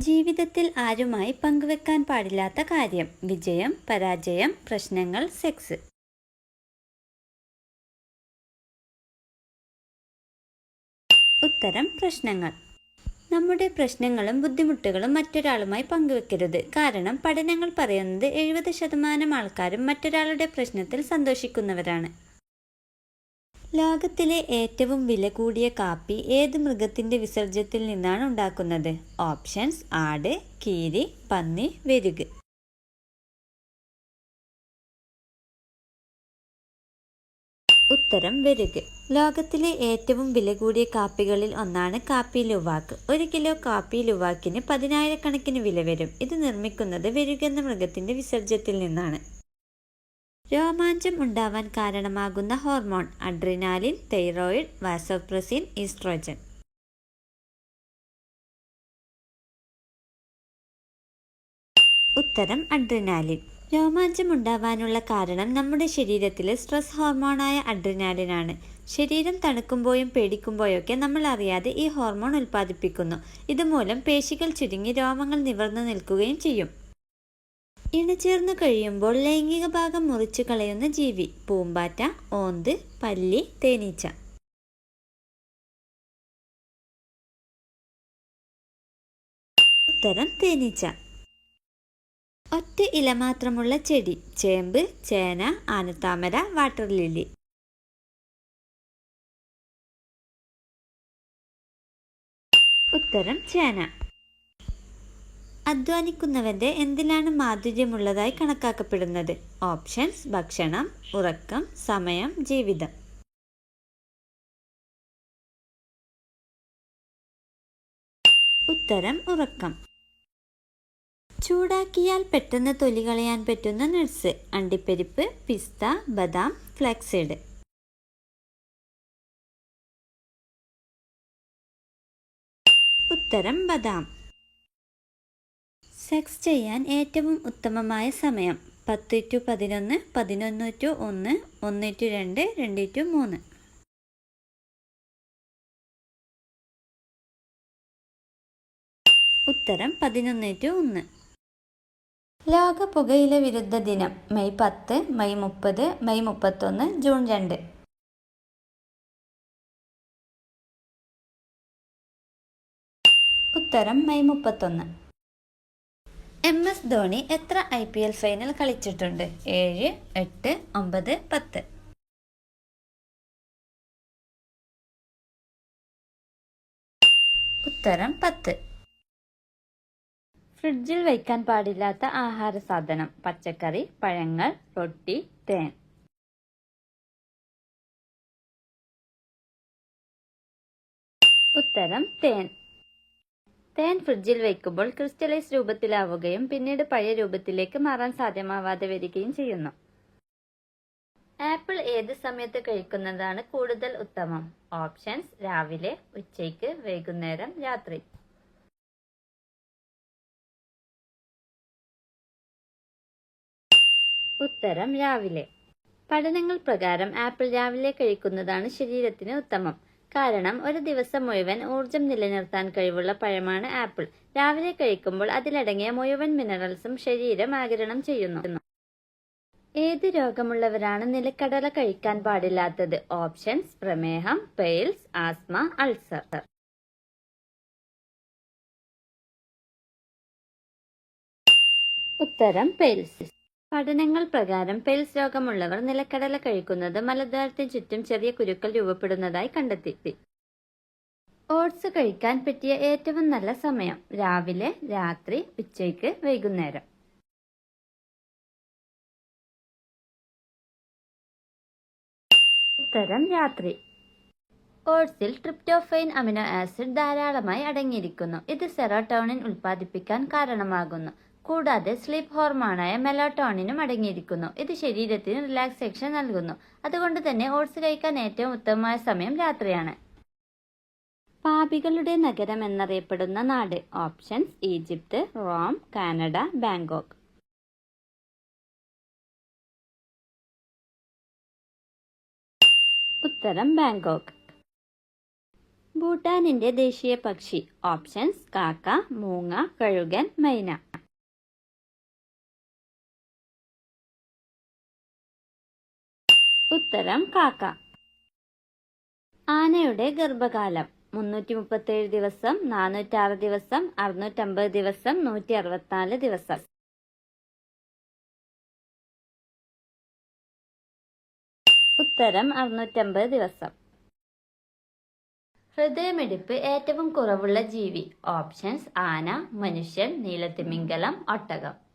ജീവിതത്തിൽ ആരുമായി പങ്കുവെക്കാൻ പാടില്ലാത്ത കാര്യം. വിജയം പരാജയം പ്രശ്നങ്ങൾ സെക്സ് ഉത്തരം പ്രശ്നങ്ങൾ. നമ്മുടെ പ്രശ്നങ്ങളും ബുദ്ധിമുട്ടുകളും മറ്റൊരാളുമായി പങ്കുവെക്കരുത്. കാരണം പഠനങ്ങൾ പറയുന്നത് എഴുപത് ശതമാനം ആൾക്കാരും മറ്റൊരാളുടെ പ്രശ്നത്തിൽ സന്തോഷിക്കുന്നവരാണ്. ലോകത്തിലെ ഏറ്റവും വില കൂടിയ കാപ്പി ഏത് മൃഗത്തിന്റെ വിസർജ്യത്തിൽ നിന്നാണ് ഉണ്ടാക്കുന്നത്? ഓപ്ഷൻസ് ആട് കീരി പന്നി വെരുക് ഉത്തരം വെരുക് ലോകത്തിലെ ഏറ്റവും വില കൂടിയ കാപ്പികളിൽ ഒന്നാണ് കാപ്പി ലുവാക്ക്. ഒരു കിലോ കാപ്പി ലുവാക്കിന് പതിനായിരക്കണക്കിന് വില വരും. ഇത് നിർമ്മിക്കുന്നത് വെരുകെന്ന മൃഗത്തിന്റെ വിസർജ്യത്തിൽ നിന്നാണ്. രോമാഞ്ചം ഉണ്ടാവാൻ കാരണമാകുന്ന hormone adrenaline thyroid vasopressin oestrogen. ഉത്തരം അഡ്രിനാലിൻ. രോമാഞ്ചം ഉണ്ടാവാനുള്ള കാരണം നമ്മുടെ ശരീരത്തിലെ സ്ട്രെസ് ഹോർമോണായ അഡ്രിനാലിനാണ്. ശരീരം തണുക്കുമ്പോഴും പേടിക്കുമ്പോഴൊക്കെ നമ്മൾ അറിയാതെ ഈ ഹോർമോൺ ഉൽപ്പാദിപ്പിക്കുന്നു. ഇതുമൂലം പേശികൾ ചുരുങ്ങി രോമങ്ങൾ നിവർന്നു നിൽക്കുകയും ചെയ്യും. ഇണചേർന്നു കഴിയുമ്പോൾ ലൈംഗിക ഭാഗം മുറിച്ചു കളയുന്ന ജീവി പൂമ്പാറ്റ ഓന്ത് പല്ലി തേനീച്ച. ഉത്തരം തേനീച്ച. ഒറ്റ ഇല മാത്രമുള്ള ചെടി ചേമ്പ് ചേന ആനത്താമര വാട്ടർ ലില്ലി. ഉത്തരം ചേന. അധ്വാനിക്കുന്നവന്റെ എന്തിലാണ് മാധുര്യമുള്ളതായി കണക്കാക്കപ്പെടുന്നത്? ഓപ്ഷൻസ് ഭക്ഷണം ഉറക്കം സമയം ജീവിതം. ഉത്തരം ഉറക്കം. ചൂടാക്കിയാൽ പെട്ടെന്ന് തൊലി കളയാൻ പറ്റുന്ന നട്സ് അണ്ടിപ്പരിപ്പ് പിസ്ത ബദാം ഫ്ലാക്സീഡ്. ഉത്തരം ബദാം. സെക്സ് ചെയ്യാൻ ഏറ്റവും ഉത്തമമായ സമയം. പത്ത് ടു പതിനൊന്ന് പതിനൊന്ന് ടു ഒന്ന് ഒന്ന് ടു രണ്ട് രണ്ട് ടു മൂന്ന്. ഉത്തരം പതിനൊന്ന് ടു ഒന്ന്. ലോക പുകയില വിരുദ്ധ ദിനം. മെയ് പത്ത് മെയ് മുപ്പത് മെയ് മുപ്പത്തൊന്ന് ജൂൺ രണ്ട്. ഉത്തരം മെയ് മുപ്പത്തൊന്ന്. എം എസ് ധോണി എത്ര ഐ പി എൽ ഫൈനൽ കളിച്ചിട്ടുണ്ട്? ഏഴ് എട്ട് ഒമ്പത് പത്ത്. ഉത്തരം പത്ത്. ഫ്രിഡ്ജിൽ വയ്ക്കാൻ പാടില്ലാത്ത ആഹാര സാധനം പച്ചക്കറി പഴങ്ങൾ റൊട്ടി തേൻ. ഉത്തരം തേൻ. തേൻ ഫ്രിഡ്ജിൽ വയ്ക്കുമ്പോൾ ക്രിസ്റ്റലൈസ് രൂപത്തിലാവുകയും പിന്നീട് പഴയ രൂപത്തിലേക്ക് മാറാൻ സാധ്യമാവാതെ വരികയും ചെയ്യുന്നു. ആപ്പിൾ ഏത് സമയത്ത് കഴിക്കുന്നതാണ് കൂടുതൽ ഉത്തമം? ഓപ്ഷൻസ് രാവിലെ ഉച്ചയ്ക്ക് വൈകുന്നേരം രാത്രി. ഉത്തരം രാവിലെ. പഠനങ്ങൾ പ്രകാരം ആപ്പിൾ രാവിലെ കഴിക്കുന്നതാണ് ശരീരത്തിന് ഉത്തമം. കാരണം ഒരു ദിവസം മുഴുവൻ ഊർജം നിലനിർത്താൻ കഴിവുള്ള പഴമാണ് ആപ്പിൾ. രാവിലെ കഴിക്കുമ്പോൾ അതിലടങ്ങിയ മുഴുവൻ മിനറൽസും ശരീരം ആഗിരണം ചെയ്യുന്നു. ഏത് രോഗമുള്ളവരാണ് നിലക്കടല കഴിക്കാൻ പാടില്ലാത്തത്? ഓപ്ഷൻസ് പ്രമേഹം പെയിൽസ് ആസ്മ അൾസർ. ഉത്തരം പെയിൽസ്. പഠനങ്ങൾ പ്രകാരം പെൽസ് രോഗമുള്ളവർ നിലക്കടല കഴിക്കുന്നത് മലദ്വാരത്തിന് ചുറ്റും ചെറിയ കുരുക്കൾ രൂപപ്പെടുന്നതായി കണ്ടെത്തി. ഓട്സ് കഴിക്കാൻ പറ്റിയ ഏറ്റവും നല്ല സമയം രാവിലെ രാത്രി ഉച്ചയ്ക്ക് വൈകുന്നേരം. ഉത്തരം രാത്രി. ഓട്സിൽ ട്രിപ്റ്റോഫൈൻ അമിനോ ആസിഡ് ധാരാളമായി അടങ്ങിയിരിക്കുന്നു. ഇത് സെറോട്ടോണിൻ ഉൽപ്പാദിപ്പിക്കാൻ കാരണമാകുന്നു. കൂടാതെ സ്ലീപ്പ് ഹോർമോണായ മെലാട്ടോണിനും അടങ്ങിയിരിക്കുന്നു. ഇത് ശരീരത്തിന് റിലാക്സേഷൻ നൽകുന്നു. അതുകൊണ്ട് തന്നെ ഓട്സ് കഴിക്കാൻ ഏറ്റവും ഉത്തമമായ സമയം രാത്രിയാണ്. പാപികളുടെ നഗരം എന്നറിയപ്പെടുന്ന നാട് options Egypt Rome Canada Bangkok. ഉത്തരം ബാങ്കോക്ക്. ഭൂട്ടാനിന്റെ ദേശീയ പക്ഷി ഓപ്ഷൻസ് കാക്ക മൂങ്ങ കഴുകൻ മൈന. ഉത്തരം കാക്ക. ആനയുടെ ഗർഭകാലം മുന്നൂറ്റി മുപ്പത്തേഴ് ദിവസം നാനൂറ്റാറ് ദിവസം അറുന്നൂറ്റമ്പത് ദിവസം നൂറ്റി അറുപത്തിനാല് ദിവസം. ഉത്തരം അറുന്നൂറ്റമ്പത് ദിവസം. ഹൃദയമിടിപ്പ് ഏറ്റവും കുറവുള്ള ജീവി. ഓപ്ഷൻസ് ആന മനുഷ്യൻ നീലത്തിമിംഗലം ഒട്ടകം.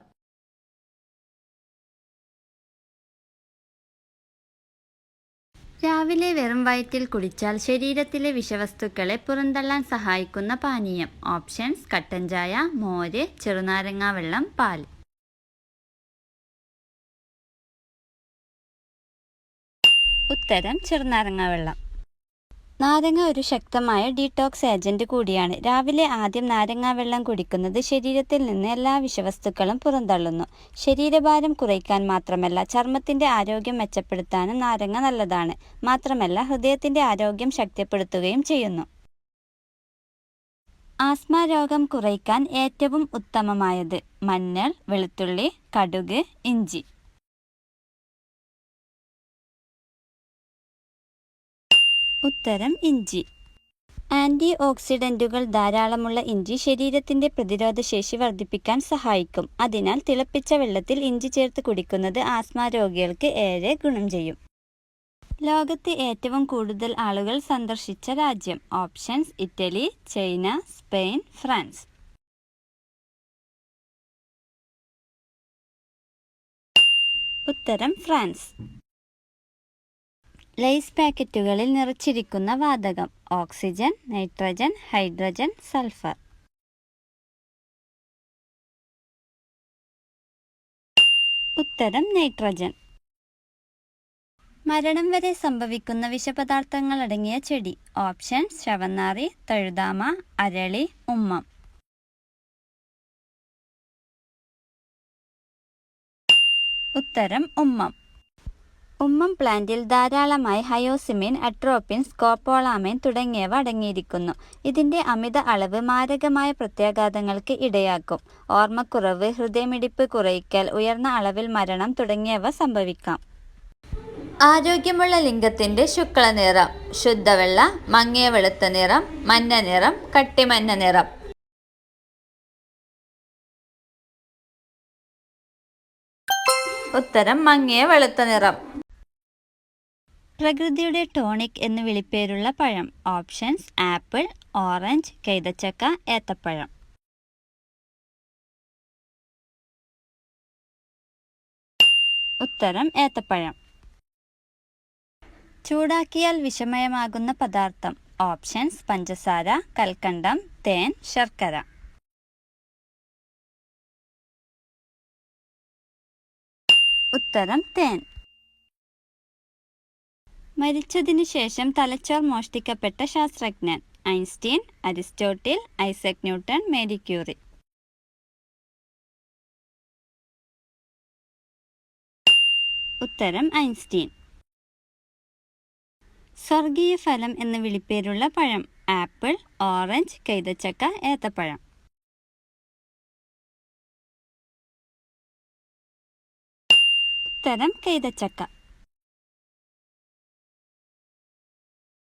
രാവിലെ വെറും വയറ്റിൽ കുടിച്ചാൽ ശരീരത്തിലെ വിഷവസ്തുക്കളെ പുറന്തള്ളാൻ സഹായിക്കുന്ന പാനീയം. ഓപ്ഷൻസ് കട്ടൻ ചായ മോര് ചെറുനാരങ്ങ വെള്ളം പാൽ. ഉത്തരം ചെറുനാരങ്ങ വെള്ളം. നാരങ്ങ ഒരു ശക്തമായ ഡീടോക്സ് ഏജന്റ് കൂടിയാണ്. രാവിലെ ആദ്യം നാരങ്ങാ വെള്ളം കുടിക്കുന്നത് ശരീരത്തിൽ നിന്ന് എല്ലാ വിഷവസ്തുക്കളും പുറന്തള്ളുന്നു. ശരീരഭാരം കുറയ്ക്കാൻ മാത്രമല്ല ചർമ്മത്തിന്റെ ആരോഗ്യം മെച്ചപ്പെടുത്താനും നാരങ്ങ നല്ലതാണ്. മാത്രമല്ല ഹൃദയത്തിന്റെ ആരോഗ്യം ശക്തിപ്പെടുത്തുകയും ചെയ്യുന്നു. ആസ്മ രോഗം കുറയ്ക്കാൻ ഏറ്റവും ഉത്തമമായത് മഞ്ഞൾ വെളുത്തുള്ളി കടുക് ഇഞ്ചി. ഉത്തരം ഇഞ്ചി. ആന്റി ഓക്സിഡന്റുകൾ ധാരാളമുള്ള ഇഞ്ചി ശരീരത്തിന്റെ പ്രതിരോധശേഷി വർദ്ധിപ്പിക്കാൻ സഹായിക്കും. അതിനാൽ തിളപ്പിച്ച വെള്ളത്തിൽ ഇഞ്ചി ചേർത്ത് കുടിക്കുന്നത് ആസ്മ രോഗികൾക്ക് ഏറെ ഗുണം ചെയ്യും. ലോകത്ത് ഏറ്റവും കൂടുതൽ ആളുകൾ സന്ദർശിച്ച രാജ്യം. Options Italy China Spain France. ഉത്തരം ഫ്രാൻസ്. ലേസ് പാക്കറ്റുകളിൽ നിറച്ചിരിക്കുന്ന വാതകം. Oxygen nitrogen hydrogen sulphur. ഉത്തരം നൈട്രജൻ. മരണം വരെ സംഭവിക്കുന്ന വിഷപദാർത്ഥങ്ങൾ അടങ്ങിയ ചെടി. ഓപ്ഷൻ ശവന്നാറി തഴുതാമ അരളി ഉമ്മം. ഉത്തരം ഉമ്മം. ഉമ്മം പ്ലാന്റിൽ ധാരാളമായി ഹയോസിമിൻ അട്രോപ്പിൻ സ്കോപ്പോളാമിൻ തുടങ്ങിയവ അടങ്ങിയിരിക്കുന്നു. ഇതിന്റെ അമിത അളവ് മാരകമായ പ്രത്യാഘാതങ്ങൾക്ക് ഇടയാക്കും. ഓർമ്മക്കുറവ് ഹൃദയമിടിപ്പ് കുറയ്ക്കൽ ഉയർന്ന അളവിൽ മരണം തുടങ്ങിയവ സംഭവിക്കാം. ആരോഗ്യമുള്ള ലിംഗത്തിന്റെ ശുക്ല നിറം ശുദ്ധവെള്ള മങ്ങിയ വെളുത്ത നിറം മഞ്ഞ നിറം കട്ടിമഞ്ഞ നിറം. ഉത്തരം മങ്ങിയ വെളുത്ത നിറം. പ്രകൃതിയുടെ ടോണിക് എന്ന് വിളിപ്പേരുള്ള പഴം. ഓപ്ഷൻസ് ആപ്പിൾ ഓറഞ്ച് കൈതച്ചക്ക ഏത്തപ്പഴം. ഉത്തരം ഏത്തപ്പഴം. ചൂടാക്കിയാൽ വിഷമയമാകുന്ന പദാർത്ഥം. ഓപ്ഷൻസ് പഞ്ചസാര കൽക്കണ്ടം തേൻ ശർക്കര. ഉത്തരം തേൻ. മരിച്ചതിനു ശേഷം തലച്ചോർ മോഷ്ടിക്കപ്പെട്ട ശാസ്ത്രജ്ഞൻ Einstein Aristotle Isaac Newton Marie Curie. ഉത്തരം ഐൻസ്റ്റീൻ. സ്വർഗീയ ഫലം എന്ന് വിളിപ്പേരുള്ള പഴം ആപ്പിൾ ഓറഞ്ച് കൈതച്ചക്ക ഏത്തപ്പഴം. ഉത്തരം കൈതച്ചക്ക.